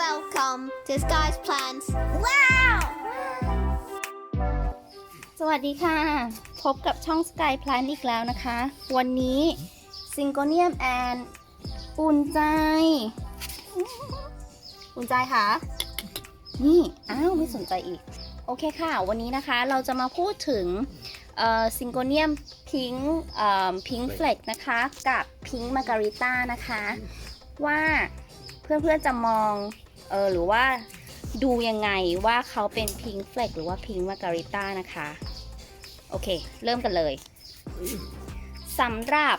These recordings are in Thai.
Welcome to Sky's Plans Wow! สวัสดีค่ะ พบกับช่อง Sky Plan อีกแล้วนะคะ วันนี้ซิงโกเนียมแอนอุ่นใจ อุ่นใจค่ะนี่ อ้าว ไม่สนใจอีก โอเคค่ะ วันนี้นะคะเราจะมาพูดถึงซิงโกเนียมพิงพิงเฟลกนะคะ กับพิงมาการิต้านะคะ ว่า เพื่อนๆจะมองเออหรือว่าดูยังไงว่าเขาเป็นพิงเฟลกหรือว่าพิงมาการิต้านะคะ โอเค เริ่มกันเลยสำหรับ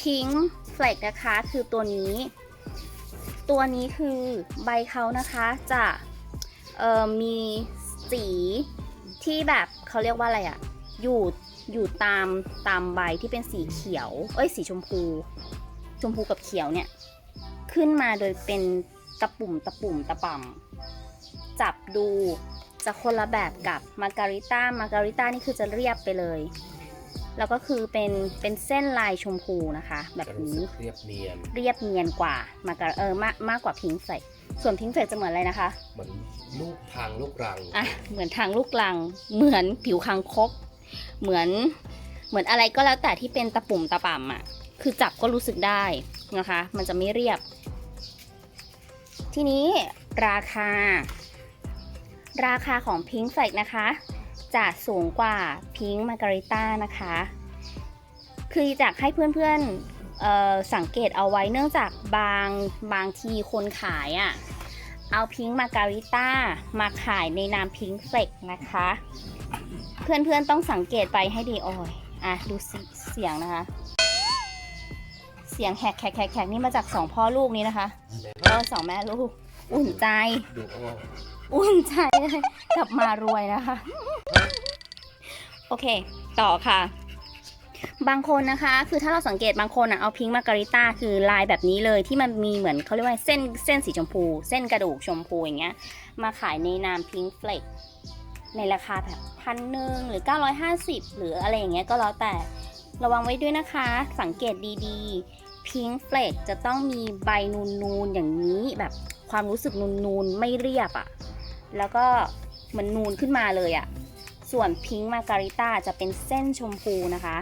พิงเฟลกนะคะคือตัวนี้ ตัวนี้คือใบเขานะคะจะเอ่อมีสีที่แบบเขาเรียกว่าอะไรอะอยู่อยู่ตามตามใบที่เป็นสีเขียว เอ้ยสีชมพู ชมพูกับเขียวเนี่ย ขึ้นมาโดยเป็นตะปุ่มตะปุ่มตะป่ำจับดูจะคนละแบบกับมาการิต้ามาการิต้านี่คือจะเรียบไปเลย แล้วก็คือเป็นเป็นเส้นลายชมพูนะคะ แบบจะรู้นี้สึกเรียบเนียนเรียบเนียนกว่ามาการเออมากมากกว่าพิงค์เฟกส่วนพิงค์เฟกจะเหมือนอะไรนะคะ เหมือนลูกทางลูกรัง อะ เหมือนทางลูกลัง เหมือนผิวคางคก เหมือน เหมือนอะไรก็แล้วแต่ที่เป็นตะปุ่มตะป่ำอะ คือจับก็รู้สึกได้นะคะ มันจะไม่เรียบ ทีนี้ราคา ราคาของพิงค์เฟกนะคะ จะสูงกว่าพิงค์มาการิต้านะคะ คืออยากให้เพื่อนๆเอ่อสังเกตเอาไว้เนื่องจากบางบางทีคนขายอะเอาพิงค์มาการิต้ามาขายในนามพิงค์เฟกนะคะ เพื่อนๆต้องสังเกตไปให้ดีโอ้ยอะ ดูเสียงนะคะ สียงแหกแขกแขกแขกนี่มาจากสองพ่อลูกนี้นะคะก็สองแม่ลูก อุ่นใจดูอ้ออุ่นใจเลยกลับมารวยนะคะ โอเค ต่อค่ะ บางคนนะคะ คือถ้าเราสังเกตบางคนอะเอาพิงค์มาการิต้าคือลายแบบนี้เลยที่มันมีเหมือนเขาเรียกว่าเส้นเส้นสีชมพู เส้นกระดูกชมพูอย่างเงี้ย มาขายในนามพิงค์เฟลกในราคาแบบพันหนึ่งหรือ 950 หรืออะไรอย่างเงี้ยก็แล้วแต่ระวังไว้ด้วยนะคะ สังเกตดีๆ พิงค์เฟลกจะต้องมีใบนูนๆอย่างนี้แบบความรู้สึกนูนๆไม่เรียบอะ่ะ แล้วก็มันนูนขึ้นมาเลยอะ่ะ ส่วนพิงค์มาการิต้าจะเป็นเส้นชมพูนะคะ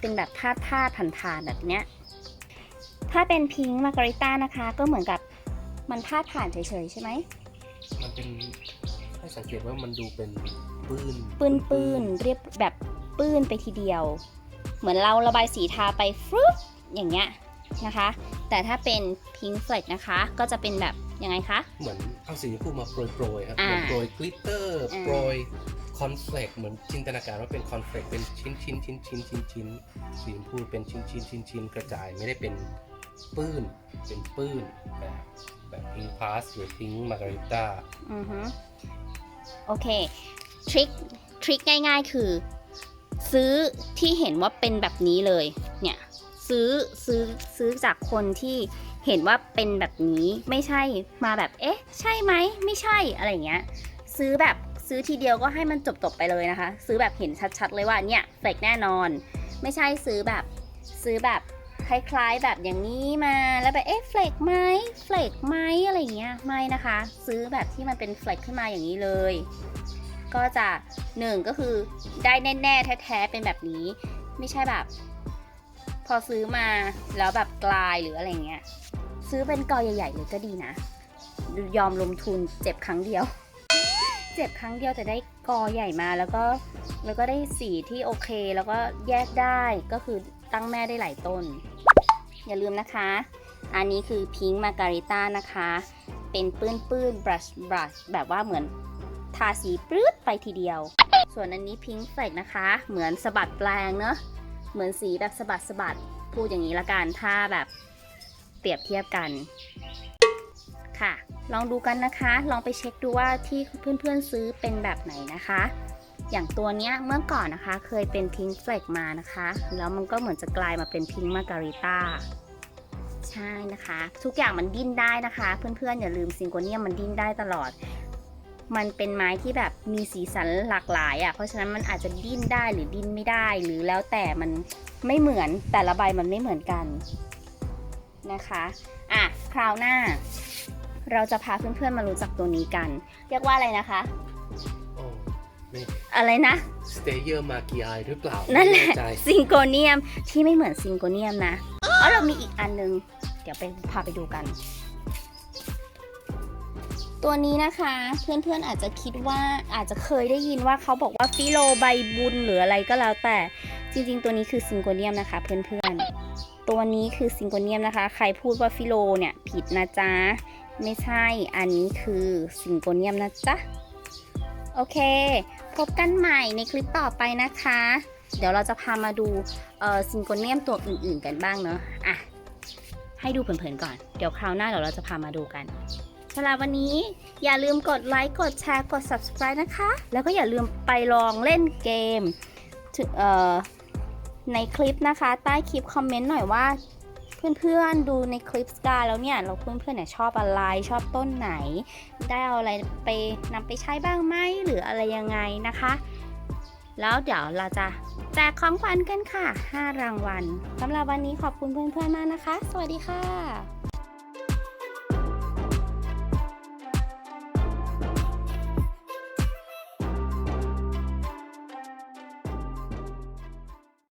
เป็นแบบพาดพาดผ่านผ่านๆแบบเนี้ย ถ้าเป็นพิงค์มาการิต้านะคะ ก็เหมือนกับมันพาดผ่านเฉยๆใช่ไหม มันเป็นให้สังเกตว่ามันดูเป็นปื้นปื้นปื้นๆเรียบแบบปื้นไปทีเดียว เหมือนเราระบายสีทาไปฟรุบอย่างเงี้ย นะคะ แต่ถ้าเป็นพิงค์เฟลกนะคะก็จะเป็นแบบยังไงคะ เหมือนเอาสีชมพูมาโปรยโปรยๆครับอ่าเหมือนโปรยกลิตเตอร์อ่าโปรยคอนเฟลกเหมือนจินตนาการว่าเป็นคอนเฟลกเป็นชิ้นชิ้นชิ้นชิ้นชิ้นชิ้นสีชมพูเป็นชิ้นชิ้นชิ้นชิ้นกระจายไม่ได้เป็นปื้นเป็นปื้นแบบแบบพิงพาสหรือพิงมาการิต้าอือฮึโอเคทริคทริคง่ายๆคือ ซื้อที่เห็นว่าเป็นแบบนี้เลยเนี่ย ซื้อซื้อซื้อจากคนที่เห็นว่าเป็นแบบนี้ไม่ใช่มาแบบ เอ๊ะ ใช่ไหมไม่ใช่อะไรเงี้ย ซื้อแบบซื้อทีเดียวก็ให้มันจบๆไปเลยนะคะ ซื้อแบบเห็นชัดๆเลยว่าเนี่ยเฟกแน่นอน ไม่ใช่ซื้อแบบซื้อแบบคล้ายๆแบบอย่างนี้มาแล้วแบบเอ๊ะเฟลกไหมเฟลกไหมอะไรเงี้ยไม่นะคะ ซื้อแบบที่มันเป็นเฟลกขึ้นมาอย่างนี้เลย ก็จะหนึ่งก็คือได้แน่ๆแท้ๆเป็นแบบนี้ ไม่ใช่แบบ พอซื้อมาแล้วแบบกลายหรืออะไรเงี้ย ซื้อเป็นกอใหญ่ๆเลยก็ดีนะ ยอมลงทุนเจ็บครั้งเดียว เจ็บครั้งเดียวแต่ได้กอใหญ่มาแล้วก็แล้วก็ได้สีที่โอเคแล้วก็แยกได้ก็คือตั้งแม่ได้หลายต้น อย่าลืมนะคะ อันนี้คือพิงค์มาการิต้านะคะ เป็นปื้นปื้นบรัชบรัชแบบว่าเหมือนทาสีปลื้ดไปทีเดียว ส่วนอันนี้พิงค์เฟกนะคะ เหมือนสะบัดแปลงเนอะ เหมือนสีแบบสะบัดสะบัดพูดอย่างนี้ละกันถ้าแบบเปรียบเทียบกันค่ะ ลองดูกันนะคะ ลองไปเช็คดูว่าที่เพื่อนๆซื้อเป็นแบบไหนนะคะ อย่างตัวเนี้ยเมื่อก่อนนะคะ เคยเป็นพิงค์เฟลกมานะคะ แล้วมันก็เหมือนจะกลายมาเป็นพิงค์มาการิต้าใช่นะคะ ทุกอย่างมันดิ้นได้นะคะ เพื่อนๆอย่าลืมซิงโกเนียมมันดิ้นได้ตลอด มันเป็นไม้ที่แบบมีสีสันหลากหลายอะ่ะ เพราะฉะนั้นมันอาจจะดิ้นได้หรือดิ้นไม่ได้ หรือแล้วแต่มันไม่เหมือนแต่ละใบมันไม่เหมือนกันนะคะอะคราวหน้า เราจะพาเพื่อนๆมารู้จักตัวนี้กัน เรียกว่าอะไรนะคะโอ้ไม่อะไรนะสเตเยอร์มากีไอหรือเปล่า นั่นแหละไม่ใจซิงโกเนียมที่ไม่เหมือนซิงโกเนียมนะอ๋อเรามีอีกอันนึง เดี๋ยวไปพาไปดูกัน ตัวนี้นะคะเพื่อนๆอาจจะคิดว่าอาจจะเคยได้ยินว่าเขาบอกว่าฟิโลใบบุญหรืออะไรก็แล้วแต่จริงๆ ตัวนี้คือซิงโกเนียมนะคะ เพื่อนๆ ตัวนี้คือซิงโกเนียมนะคะ ใครพูดว่าฟิโลเนี่ยผิดนะจ๊ะ ไม่ใช่อันนี้คือซิงโกเนียมนะจ๊ะ โอเค พบกันใหม่ในคลิปต่อไปนะคะ เดี๋ยวเราจะพามาดูซิงโกเนียมตัวอื่นๆกันบ้างเนอะอะให้ดูเผินๆก่อน เดี๋ยวคราวหน้าเดี๋ยวเราจะพามาดูกัน สำหรับวันนี้อย่าลืมกดไลค์กดแชร์กด subscribe นะคะ แล้วก็อย่าลืมไปลองเล่นเกมในคลิปนะคะ ใต้คลิปคอมเมนต์หน่อยว่าเพื่อนๆดูในคลิปสกาแล้วเนี่ยเราเพื่อนๆเนี่ยชอบอะไรชอบต้นไหน ได้เอาอะไรไปนำไปใช้บ้างไหมหรืออะไรยังไงนะคะ แล้วเดี๋ยวเราจะแจกของขวัญกันค่ะ 5 รางวัลสำหรับวันนี้ขอบคุณเพื่อนๆมากนะคะ สวัสดีค่ะ